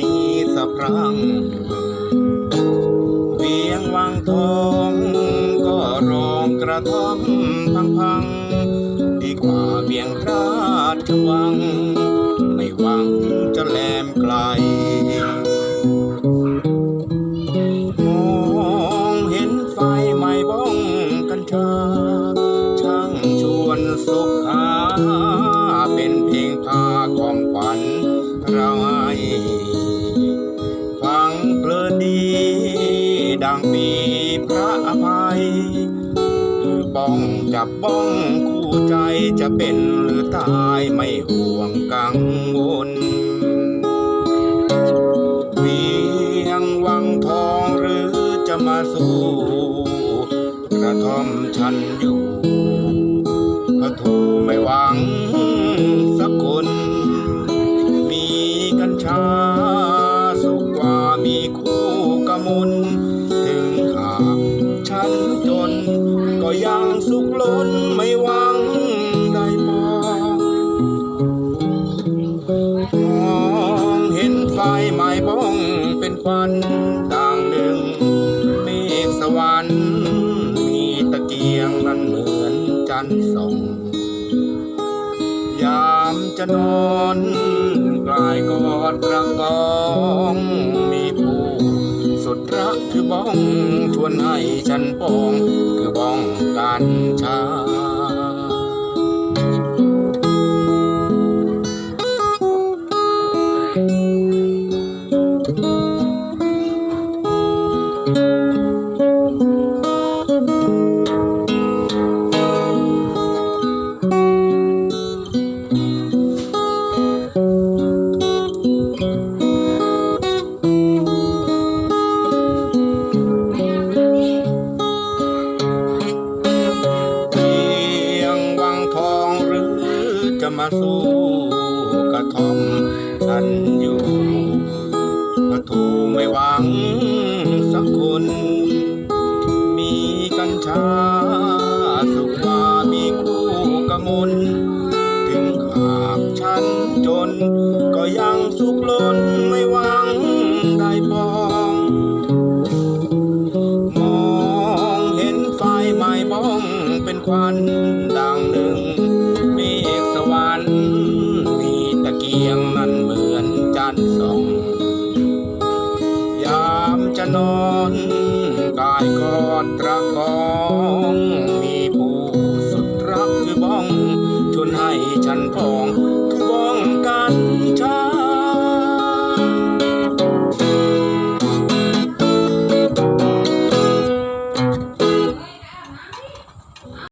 นี้สะพรังเวียงวังทองก็รองกระท่อมพังพังดีกว่าเวียงราชวัง ไม่หวังจะแหลมไกลมองเห็นไฟไหม้บ้องกัญชา ดังมีพระอภัยมือบ้องจับบ้องคู่ใจจะเป็นหรือตายไม่ห่วงกังวลเวียงวังทองหรือจะมาสู้กระท่อมฉันอยู่พระทูไม่หวังสักคน มีกัญชาันจน ก็ยังสุขล้นไม่หวังได้พอมองเห็นไฟไหม้บ้องเป็นควันต่างหนึ่งเมฆสวรรค์มีตะเกียงนั้นเหมือนจันทร์ส่องยามจะนอนกลายกอดประกอง มีผู้สุดรักคือบ้อง ชวนให้ฉันปองคือบ้องกันชา จะมาสู้กระทอมฉันอยู่ประตูไม่หวังสักคน มีกัญชาสุขมามีคู่กมลายกอดตระกองมีผู้สุดรักคือบ้องชวนให้ฉันพอง